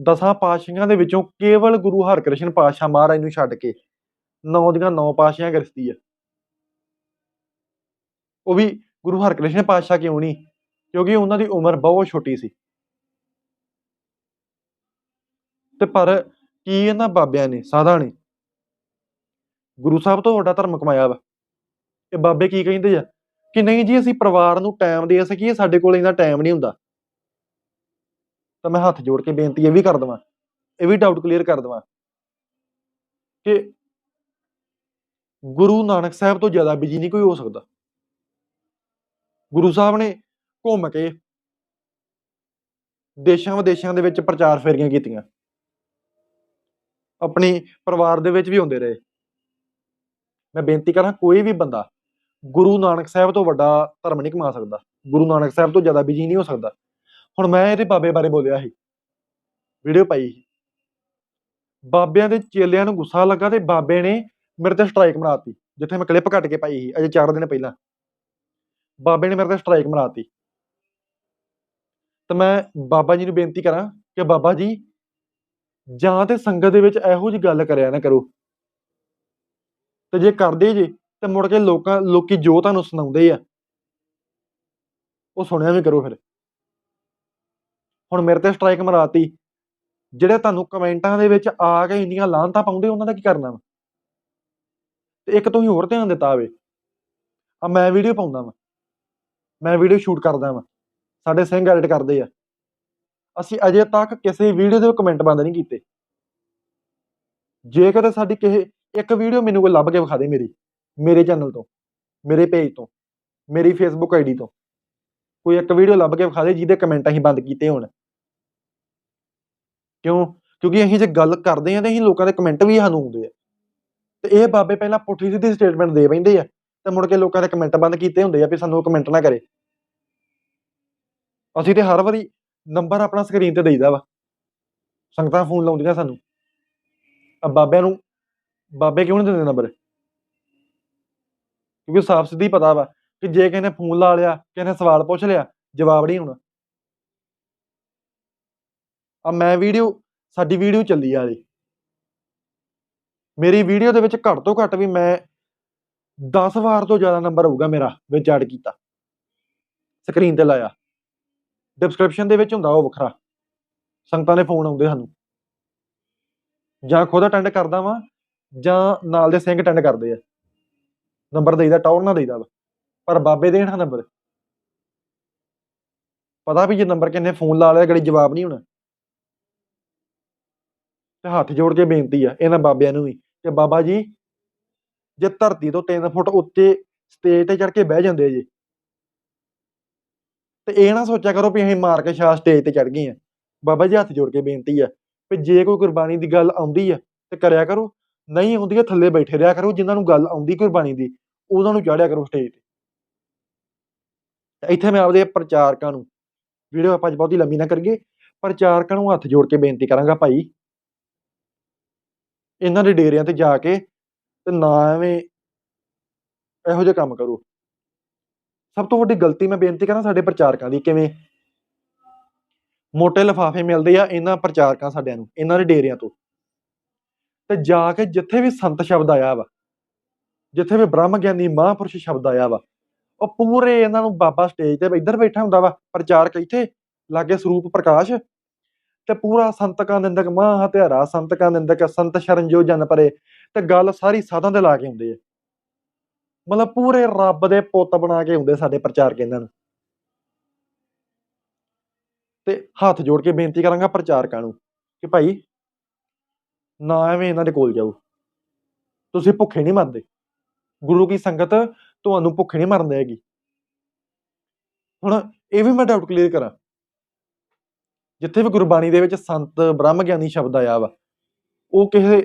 ਦਸਾਂ ਪਾਤਸ਼ਾਹੀਆਂ ਦੇ ਵਿੱਚੋਂ ਕੇਵਲ ਗੁਰੂ ਹਰਕ੍ਰਿਸ਼ਨ ਪਾਤਸ਼ਾਹ ਮਹਾਰਾਜ ਨੂੰ ਛੱਡ ਕੇ ਨੌ ਦੀਆਂ ਨੌ ਪਾਤਸ਼ਾਹੀਆਂ ਗ੍ਰਸਤੀ ਆ। ਉਹ ਵੀ ਗੁਰੂ ਹਰਕ੍ਰਿਸ਼ਨ ਪਾਤਸ਼ਾਹ ਕਿਉਂ ਨਹੀਂ? ਕਿਉਂਕਿ ਉਹਨਾਂ ਦੀ ਉਮਰ ਬਹੁਤ ਛੋਟੀ ਸੀ। ਤੇ ਪਰ ਕੀ ਇਹਨਾਂ ਬਾਬਿਆਂ ਨੇ, ਸਾਧਾਂ ਨੇ? ਗੁਰੂ ਸਾਹਿਬ ਤੋਂ ਵੱਡਾ ਧਰਮ ਕਮਾਇਆ ਵਾ। ਇਹ ਬਾਬੇ ਕੀ ਕਹਿੰਦੇ ਆ? ਕਿ ਨਹੀਂ ਜੀ, ਅਸੀਂ ਪਰਿਵਾਰ ਨੂੰ ਟਾਈਮ ਦੇ ਸਕੀਏ, ਸਾਡੇ ਕੋਲ ਇੰਨਾ ਟਾਈਮ ਨਹੀਂ ਹੁੰਦਾ। ਤਾਂ ਮੈਂ ਹੱਥ ਜੋੜ ਕੇ ਬੇਨਤੀ ਇਹ ਵੀ ਕਰ ਦਵਾਂ, ਇਹ ਵੀ ਡਾਊਟ ਕਲੀਅਰ ਕਰ ਦਵਾਂ ਕਿ ਗੁਰੂ ਨਾਨਕ ਸਾਹਿਬ ਤੋਂ ਜ਼ਿਆਦਾ ਬਿਜ਼ੀ ਨਹੀਂ ਕੋਈ ਹੋ ਸਕਦਾ। ਗੁਰੂ ਸਾਹਿਬ ਨੇ ਘੁੰਮ ਕੇ ਦੇਸ਼ਾਂ ਵਿਦੇਸ਼ਾਂ ਦੇ ਵਿੱਚ ਪ੍ਰਚਾਰ ਫੇਰੀਆਂ ਕੀਤੀਆਂ। ਆਪਣੀ ਪਰਿਵਾਰ ਦੇ ਵਿੱਚ ਵੀ ਹੁੰਦੇ ਰਹੇ। ਮੈਂ ਬੇਨਤੀ ਕਰਾਂ ਕੋਈ ਵੀ ਬੰਦਾ ਗੁਰੂ ਨਾਨਕ ਸਾਹਿਬ ਤੋਂ ਵੱਡਾ ਧਰਮ ਨਹੀਂ ਕਮਾ ਸਕਦਾ। ਗੁਰੂ ਨਾਨਕ ਸਾਹਿਬ ਤੋਂ ਜ਼ਿਆਦਾ ਬਿਜ਼ੀ ਨਹੀਂ ਹੋ ਸਕਦਾ। ਹੁਣ ਮੈਂ ਇਹਦੇ ਬਾਬੇ ਬਾਰੇ ਬੋਲਿਆ ਸੀ। ਵੀਡੀਓ ਪਾਈ ਸੀ। ਬਾਬਿਆਂ ਦੇ ਚੇਲਿਆਂ ਨੂੰ ਗੁੱਸਾ ਲੱਗਾ ਤੇ ਬਾਬੇ ਨੇ ਮੇਰੇ ਤੇ ਸਟ੍ਰਾਈਕ ਮਰਾਤੀ, ਜਿੱਥੇ ਮੈਂ ਕਲਿੱਪ ਕੱਟ ਕੇ ਪਾਈ ਸੀ, ਅਜੇ 4 ਦਿਨ ਪਹਿਲਾਂ। ਬਾਬੇ ਨੇ ਮੇਰੇ ਤੇ ਸਟ੍ਰਾਈਕ ਮਰਾਤੀ। ਤਾਂ ਮੈਂ ਬਾਬਾ ਜੀ ਨੂੰ ਬੇਨਤੀ ਕਰਾਂ ਕਿ ਬਾਬਾ ਜੀ, ਜਾਂ ਤੇ ਸੰਗਤ ਦੇ ਵਿੱਚ ਇਹੋ ਜਿਹੀ ਗੱਲ ਕਰਿਆ ਨਾ ਕਰੋ। ਤੇ ਜੇ ਕਰਦੇ ਜੇ, ਤੇ ਮੁੜ ਕੇ ਲੋਕਾਂ, ਲੋਕੀ ਜੋ ਤੁਹਾਨੂੰ ਸੁਣਾਉਂਦੇ ਆ, ਉਹ ਸੁਣਿਆ ਵੀ ਕਰੋ ਫਿਰ। ਹੁਣ ਮੇਰੇ ਤੇ ਸਟ੍ਰਾਈਕ ਮਰਾਤੀ। ਜਿਹੜੇ ਤੁਹਾਨੂੰ ਕਮੈਂਟਾਂ ਦੇ ਵਿੱਚ ਆ ਕੇ ਇੰਨੀਆਂ ਲਾਹਨਤਾਂ ਪਾਉਂਦੇ, ਉਹਨਾਂ ਦਾ ਕੀ ਕਰਨਾ ਵਾ? ਤੇ ਇੱਕ ਤੁਸੀਂ ਹੋਰ ਧਿਆਨ ਦਿੱਤਾ ਹੋਵੇ। ਆ ਮੈਂ ਵੀਡੀਓ ਪਾਉਂਦਾ ਵਾਂ। ਮੈਂ ਵੀਡੀਓ ਸ਼ੂਟ ਕਰਦਾ ਵਾਂ। ਸਾਡੇ ਸਿੰਘ ਐਡਿਟ ਕਰਦੇ ਆ। ਅਸੀਂ ਅਜੇ ਤੱਕ ਕਿਸੇ ਵੀਡੀਓ ਦੇ ਕਮੈਂਟ ਬੰਦ ਨਹੀਂ ਕੀਤੇ। ਜੇ ਕਦੇ ਸਾਡੀ ਕਿਸੇ, ਇੱਕ ਵੀਡੀਓ ਮੈਨੂੰ ਕੋਈ ਲੱਭ ਕੇ ਵਿਖਾ ਦੇ ਮੇਰੀ, ਮੇਰੇ ਚੈਨਲ ਤੋਂ, ਮੇਰੇ ਪੇਜ ਤੋਂ, ਮੇਰੀ ਫੇਸਬੁੱਕ ਆਈਡੀ ਤੋਂ। ਕੋਈ ਇੱਕ ਵੀਡੀਓ ਲੱਭ ਕੇ ਵਿਖਾ ਦੇ ਜਿਹਦੇ ਕਮੈਂਟ ਅਸੀਂ ਬੰਦ ਕੀਤੇ ਹੋਣ। ਕਿਉਂ? ਕਿਉਂਕਿ ਅਸੀਂ ਜੇ ਗੱਲ ਕਰਦੇ ਆ ਤੇ ਅਸੀਂ ਲੋਕਾਂ ਦੇ ਕਮੈਂਟ ਵੀ ਸਾਨੂੰ ਆਉਂਦੇ ਆ। ਤੇ ਇਹ ਬਾਬੇ ਪਹਿਲਾਂ ਪੁੱਠੀ ਸਿੱਧੀ ਸਟੇਟਮੈਂਟ ਦੇ ਬੈਂਦੇ ਆ ਤੇ ਮੁੜ ਕੇ ਲੋਕਾਂ ਦੇ ਕਮੈਂਟ ਬੰਦ ਕੀਤੇ ਹੁੰਦੇ ਆ ਵੀ ਸਾਨੂੰ ਕਮੈਂਟ ਨਾ ਕਰੇ। ਅਸੀਂ ਤੇ ਹਰ ਵਾਰੀ ਨੰਬਰ ਆਪਣਾ ਸਕਰੀਨ ਤੇ ਦੇਈਦਾ ਵਾ। ਸੰਗਤਾਂ ਫੋਨ ਲਾਉਂਦੀਆਂ ਸਾਨੂੰ। ਆ ਬਾਬਿਆਂ ਨੂੰ ਬਾਬੇ ਕਿਉਂ ਨਹੀਂ ਦਿੰਦੇ ਨੰਬਰ ਕਿਉਂਕਿ ਸਾਫ਼ ਸਿੱਧੀ ਪਤਾ ਵਾ ਕਿ ਜੇ ਕਿਸੇ ਨੇ ਫੋਨ ਲਾ ਲਿਆ, ਕਿਸੇ ਨੇ ਸਵਾਲ ਪੁੱਛ ਲਿਆ, ਜਵਾਬ ਨਹੀਂ ਹੋਣਾ ਆ ਮੈਂ ਵੀਡੀਓ ਸਾਡੀ ਵੀਡੀਓ ਚੱਲੀ ਆ ਜੀ ਮੇਰੀ ਵੀਡੀਓ ਦੇ ਵਿੱਚ ਘੱਟ ਤੋਂ ਘੱਟ ਵੀ ਮੈਂ 10 ਵਾਰ ਤੋਂ ਜ਼ਿਆਦਾ ਨੰਬਰ ਹੋਊਗਾ ਮੇਰਾ, ਵਿੱਚ ਐਡ ਕੀਤਾ। ਸਕਰੀਨ ਤੇ ਲਾਇਆ। ਡਿਸਕ੍ਰਿਪਸ਼ਨ ਦੇ ਵਿੱਚ ਹੁੰਦਾ ਉਹ ਵੱਖਰਾ। ਸੰਗਤਾਂ ਦੇ ਫੋਨ ਆਉਂਦੇ ਸਾਨੂੰ। ਜਾਂ ਖੁਦ ਅਟੈਂਡ ਕਰਦਾ ਵਾਂ, ਜਾਂ ਨਾਲ ਦੇ ਸਿੰਘ ਅਟੈਂਡ ਕਰਦੇ ਆ। ਨੰਬਰ ਦੇਈਦਾ ਟੌਰ ਨਾ ਦੇਈਦਾ ਵਾ। ਪਰ ਬਾਬੇ ਦੇਣਾ ਨੰਬਰ ਪਤਾ ਵੀ ਜੇ ਨੰਬਰ ਕਿੰਨੇ ਫੋਨ ਲਾ ਲਿਆ ਗੜੀ ਜਵਾਬ ਨਹੀਂ ਹੋਣਾ। ਤੇ ਹੱਥ ਜੋੜ ਕੇ ਬੇਨਤੀ ਆ, ਇਹਨਾਂ ਬਾਬਿਆਂ ਨੂੰ ਵੀ ਕਿ ਬਾਬਾ ਜੀ, ਜੇ ਧਰਤੀ ਤੋਂ 3 ਫੁੱਟ ਉੱਤੇ ਸਟੇਜ ਤੇ ਚੜ ਕੇ ਬਹਿ ਜਾਂਦੇ ਜੀ, ਤੇ ਇਹ ਨਾ ਸੋਚਿਆ ਕਰੋ ਵੀ ਅਸੀਂ ਮਾਰ ਕੇ ਸ਼ਾਹ ਸਟੇਜ ਤੇ ਚੜ ਗਏ ਆ। ਬਾਬਾ ਜੀ ਹੱਥ ਜੋੜ ਕੇ ਬੇਨਤੀ ਆ ਵੀ ਜੇ ਕੋਈ ਕੁਰਬਾਨੀ ਦੀ ਗੱਲ ਆਉਂਦੀ ਆ, ਤੇ ਕਰਿਆ ਕਰੋ, ਨਹੀਂ ਆਉਂਦੀ ਆ ਥੱਲੇ ਬੈਠੇ ਰਿਹਾ ਕਰੋ, ਜਿਨ੍ਹਾਂ ਨੂੰ ਗੱਲ ਆਉਂਦੀ ਕੁਰਬਾਨੀ ਦੀ, ਉਹਨਾਂ ਨੂੰ ਚੜਿਆ ਕਰੋ ਸਟੇਜ ਤੇ। ਤੇ ਇੱਥੇ ਮੈਂ ਆਪਦੇ ਪ੍ਰਚਾਰਕਾਂ ਨੂੰ, ਵੀਡੀਓ ਆਪਾਂ ਅੱਜ ਬਹੁਤੀ ਲੰਮੀ ਨਾ ਕਰੀਏ, ਪ੍ਰਚਾਰਕਾਂ ਨੂੰ ਹੱਥ ਜੋੜ ਕੇ ਬੇਨਤੀ ਕਰਾਂਗਾ ਭਾਈ। ਇਹਨਾਂ ਦੇ ਡੇਰਿਆਂ ਤੇ ਜਾ ਕੇ ਤੇ ਨਾ ਐਵੇਂ ਇਹੋ ਜਿਹੇ ਕੰਮ ਕਰੋ। ਸਭ ਤੋਂ ਵੱਡੀ ਗਲਤੀ ਮੈਂ ਬੇਨਤੀ ਕਰਾਂ ਸਾਡੇ ਪ੍ਰਚਾਰਕਾਂ ਦੀ, ਕਿਵੇਂ ਮੋٹے ਲਿਫਾਫੇ ਮਿਲਦੇ ਆ ਇਹਨਾਂ ਪ੍ਰਚਾਰਕਾਂ ਸਾਡਿਆਂ ਨੂੰ, ਇਹਨਾਂ ਦੇ ਡੇਰਿਆਂ ਤੋਂ। ਤੇ ਜਾ ਕੇ ਜਿੱਥੇ ਵੀ ਸੰਤ ਸ਼ਬਦ ਆਇਆ ਵਾ, ਜਿੱਥੇ ਵੀ ਬ੍ਰਹਮ ਗਿਆਨੀ ਮਹਾਂਪੁਰਸ਼ ਸ਼ਬਦ ਆਇਆ ਵਾ, ਉਹ ਪੂਰੇ ਇਹਨਾਂ ਨੂੰ ਬਾਬਾ ਸਟੇਜ ਤੇ ਇੱਧਰ ਬੈਠਾ ਹੁੰਦਾ ਵਾ, ਪ੍ਰਚਾਰਕ ਇੱਥੇ ਲਾਗੇ ਸਰੂਪ ਪ੍ਰਕਾਸ਼ ਤੇ ਪੂਰਾ ਸੰਤਕਾਂ ਨਿੰਦਕ ਮਹਾ ਹਤਿਆਰਾ ਸੰਤਕਾਂ ਨਿੰਦਕ ਸੰਤ ਸ਼ਰਨ ਜੋ ਜਨ ਪਰੇ ਤੇ ਗੱਲ ਸਾਰੀ ਸਾਧਾਂ ਦੇ ਲਾ ਕੇ ਹੁੰਦੇ ਆ। ਮਤਲਬ ਪੂਰੇ ਰੱਬ ਦੇ ਪੁੱਤ ਬਣਾ ਕੇ ਹੁੰਦੇ ਸਾਡੇ ਪ੍ਰਚਾਰਕ ਇਹਨਾਂ ਨੂੰ। ਤੇ ਹੱਥ ਜੋੜ ਕੇ ਬੇਨਤੀ ਕਰਾਂਗਾ ਪ੍ਰਚਾਰਕਾਂ ਨੂੰ ਕਿ ਭਾਈ ਨਾ ਐਵੇਂ ਇਹਨਾਂ ਦੇ ਕੋਲ ਜਾਓ। ਤੁਸੀਂ ਭੁੱਖੇ ਨਹੀਂ ਮਰਦੇ। ਗੁਰੂ ਕੀ ਸੰਗਤ ਤੁਹਾਨੂੰ ਭੁੱਖੇ ਨਹੀਂ ਮਰਨ ਦੇਗੀ। ਹੁਣ ਇਹ ਵੀ ਮੈਂ ਡਾਊਟ ਕਲੀਅਰ ਕਰਾਂ। ਜਿੱਥੇ ਵੀ ਗੁਰਬਾਣੀ ਦੇ ਵਿੱਚ ਸੰਤ ਬ੍ਰਹਮ ਗਿਆਨੀ ਸ਼ਬਦ ਆਇਆ ਵਾ, ਉਹ ਕਿਸੇ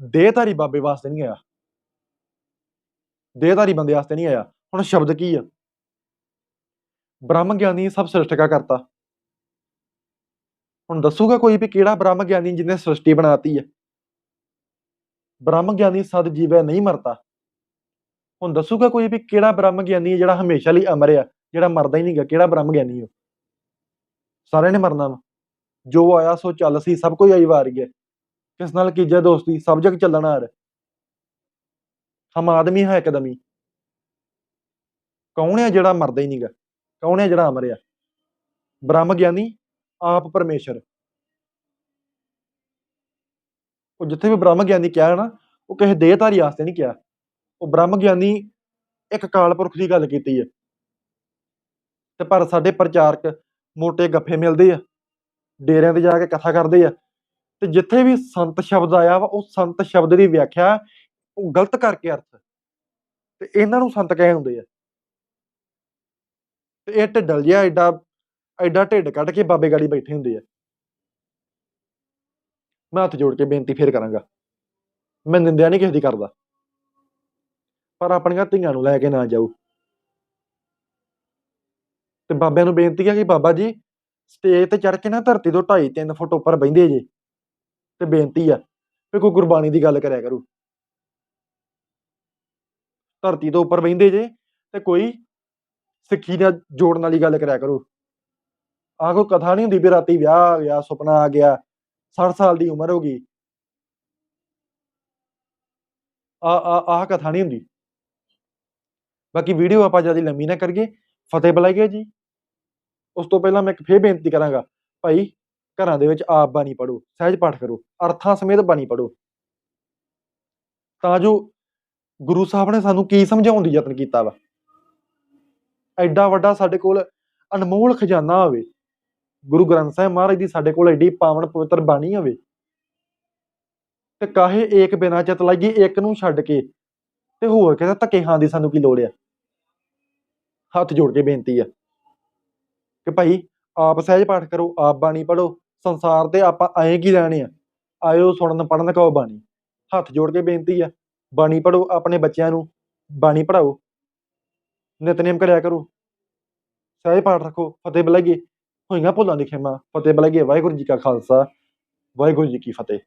ਦੇਹਧਾਰੀ ਬਾਬੇ ਵਾਸਤੇ ਨਹੀਂ ਆਇਆ। ਦੇਹਧਾਰੀ ਬੰਦੇ ਵਾਸਤੇ ਨਹੀਂ ਆਇਆ। ਹੁਣ ਸ਼ਬਦ ਕੀ ਆ? ਬ੍ਰਹਮ ਗਿਆਨੀ ਸਭ ਸ੍ਰਿਸ਼ਟਕਾ ਕਰਤਾ। ਹੁਣ ਦੱਸੂਗਾ ਕੋਈ ਵੀ ਕਿਹੜਾ ਬ੍ਰਹਮ ਗਿਆਨੀ ਜਿਹਨੇ ਸ੍ਰਿਸ਼ਟੀ ਬਣਾਤੀ ਹੈ ਬ੍ਰਹਮ ਗਿਆਨੀ ਸਦ ਜੀਵੈ ਨਹੀਂ ਮਰਤਾ। ਹੁਣ ਦੱਸੂਗਾ ਕੋਈ ਵੀ ਕਿਹੜਾ ਬ੍ਰਹਮ ਗਿਆਨੀ ਜਿਹੜਾ ਹਮੇਸ਼ਾ ਲਈ ਅਮਰ ਆ, ਜਿਹੜਾ ਮਰਦਾ ਹੀ ਨਹੀਂਗਾ ਕਿਹੜਾ ਬ੍ਰਹਮ ਗਿਆਨੀ ਉਹ? ਸਾਰਿਆਂ ਨੇ ਮਰਨਾ ਵਾ। ਜੋ ਆਇਆ ਸੋ ਚੱਲ ਸੀ ਸਭ ਕੋਈ ਆਈ ਵਾਰੀ ਹੈ ਕਿਸ ਨਾਲ ਕੀਜੇ ਦੋਸਤੀ ਸਭ ਜਗ ਚੱਲਣਾ ਹਰ। ਹਮ ਆਦਮੀ ਹੈ ਇਕਦਮੀ ਕੌਣ ਆ ਜਿਹੜਾ ਮਰਦਾ ਹੀ ਨਹੀਂਗਾ ਕੌਣ ਆ ਜਿਹੜਾ ਅਮਰ ਆ? ਬ੍ਰਹਮ ਗਿਆਨੀ, ਆਪ ਪਰਮੇਸ਼ਰ। ਉਹ ਜਿੱਥੇ ਵੀ ਬ੍ਰਹਮ ਗਿਆਨੀ ਕਿਹਾ ਨਾ, ਉਹ ਕਿਸੇ ਦੇਹਧਾਰੀ ਵਾਸਤੇ ਨਹੀਂ ਕਿਹਾ। ਉਹ ਬ੍ਰਹਮ ਗਿਆਨੀ ਇੱਕ ਕਾਲ ਪੁਰਖ ਦੀ ਗੱਲ ਕੀਤੀ ਹੈ। ਤੇ ਪਰ ਸਾਡੇ ਪ੍ਰਚਾਰਕ ਮੋਟੇ ਗੱਫੇ ਮਿਲਦੇ ਆ। ਡੇਰਿਆਂ ਤੇ ਜਾ ਕੇ ਕਥਾ ਕਰਦੇ ਆ। ਤੇ ਜਿੱਥੇ ਵੀ ਸੰਤ ਸ਼ਬਦ ਆਇਆ ਵਾ, ਉਹ ਸੰਤ ਸ਼ਬਦ ਦੀ ਵਿਆਖਿਆ ਉਹ ਗਲਤ ਕਰਕੇ ਅਰਥ। ਤੇ ਇਹਨਾਂ ਨੂੰ ਸੰਤ ਕਹੇ ਹੁੰਦੇ ਆ। ਤੇ ਇਹ ਢਿੱਡਲ ਜਿਹਾ ਐਡਾ ਐਡਾ ਢਿੱਡ ਕੱਢ ਕੇ ਬਾਬੇ ਗਾੜੀ ਬੈਠੇ ਹੁੰਦੇ ਆ। ਮੈਂ ਹੱਥ ਜੋੜ ਕੇ ਬੇਨਤੀ ਫੇਰ ਕਰਾਂਗਾ। ਮੈਂ ਨਿੰਦਿਆ ਨਹੀਂ ਕਿਸੇ ਦੀ ਕਰਦਾ। ਪਰ ਆਪਣੀਆਂ ਧੀਆਂ ਨੂੰ ਲੈ ਕੇ ਨਾ ਜਾਓ ਤੇ ਬਾਬਿਆਂ ਨੂੰ ਬੇਨਤੀ ਹੈ ਕਿ ਬਾਬਾ ਜੀ ਸਟੇਜ ਤੇ ਚੜ ਕੇ ਨਾ ਧਰਤੀ ਤੋਂ 2.5 3 ਫੁੱਟ ਉੱਪਰ ਬਹਿੰਦੇ ਜੇ, ਤੇ ਬੇਨਤੀ ਆ ਵੀ ਕੋਈ ਗੁਰਬਾਣੀ ਦੀ ਗੱਲ ਕਰਿਆ ਕਰੂ। ਧਰਤੀ ਤੋਂ ਉੱਪਰ ਬਹਿੰਦੇ ਜੇ ਤੇ ਕੋਈ ਸਿੱਖੀ ਨਾਲ ਜੋੜਨ ਵਾਲੀ ਗੱਲ ਕਰਿਆ ਕਰੋ। ਆਹ ਕੋਈ ਕਥਾ ਨਹੀਂ ਹੁੰਦੀ ਵੀ ਰਾਤੀ ਵਿਆਹ ਆ ਗਿਆ, ਸੁਪਨਾ ਆ ਗਿਆ 60 ਸਾਲ ਦੀ ਉਮਰ ਹੋ ਗਈ। ਆ ਆ, ਆਹ ਕਥਾ ਨਹੀਂ ਹੁੰਦੀ। ਬਾਕੀ ਵੀਡੀਓ ਆਪਾਂ ਜ਼ਿਆਦਾ ਲੰਮੀ ਨਾ ਕਰੀਏ, ਫਤਿਹ ਬੁਲਾਈਏ ਜੀ। ਉਸ ਤੋਂ ਪਹਿਲਾਂ ਮੈਂ ਇੱਕ ਫੇਰ ਬੇਨਤੀ ਕਰਾਂਗਾ, ਭਾਈ ਘਰਾਂ ਦੇ ਵਿੱਚ ਆਪ ਬਾਣੀ ਪੜੋ ਸਹਿਜ ਪਾਠ ਕਰੋ, ਅਰਥਾਂ ਸਮੇਤ ਬਾਣੀ ਪੜੋ ਤਾਂ ਜੋ ਗੁਰੂ ਸਾਹਿਬ ਨੇ ਸਾਨੂੰ ਕੀ ਸਮਝਾਉਣ ਦੀ ਯਤਨ ਕੀਤਾ ਵਾ? ਐਡਾ ਵੱਡਾ ਸਾਡੇ ਕੋਲ ਅਨਮੋਲ ਖਜ਼ਾਨਾ ਹੋਵੇ, ਗੁਰੂ ਗ੍ਰੰਥ ਸਾਹਿਬ ਮਹਾਰਾਜ ਦੀ ਸਾਡੇ ਕੋਲ ਐਡੀ ਪਾਵਨ ਪਵਿੱਤਰ ਬਾਣੀ ਹੋਵੇ, ਤੇ ਕਾਹੇ ਏਕ ਬਿਨਾ ਚਿਤ ਲਾਈਏ, ਇੱਕ ਨੂੰ ਛੱਡ ਕੇ, ਤੇ ਹੋਰ ਕਿਤੇ ਧੱਕੇ ਖਾਣ ਦੀ ਸਾਨੂੰ ਕੀ ਲੋੜ ਆ? ਹੱਥ ਜੋੜ ਕੇ ਬੇਨਤੀ ਆ। ਕਿ ਭਾਈ ਆਪ ਸਹਿਜ ਪਾਠ ਕਰੋ, ਆਪ ਬਾਣੀ ਪੜੋ ਸੰਸਾਰ ਤੇ ਆਪਾਂ ਆਏ ਕੀ ਰਹਿਣੇ ਆ? ਆਇਓ ਸੁਣਨ ਪੜਨ ਕਹੋ ਬਾਣੀ। ਹੱਥ ਜੋੜ ਕੇ ਬੇਨਤੀ ਆ, ਬਾਣੀ ਪੜੋ ਆਪਣੇ ਬੱਚਿਆਂ ਨੂੰ, ਬਾਣੀ ਪੜਾਓ ਨਿਤਨੇਮ ਕਰਿਆ ਕਰੋ। ਸਹਿਜ ਪਾਠ ਰੱਖੋ, ਫਤਿਹ ਬੁਲਾਈਏ। ਹੋਈਆਂ ਭੁੱਲਾਂ ਦੀ ਖਿਮਾ, ਫਤਿਹ ਬੁਲਾਈਏ। ਵਾਹਿਗੁਰੂ ਜੀ ਕਾ ਖਾਲਸਾ, ਵਾਹਿਗੁਰੂ ਜੀ ਕੀ ਫਤਿਹ।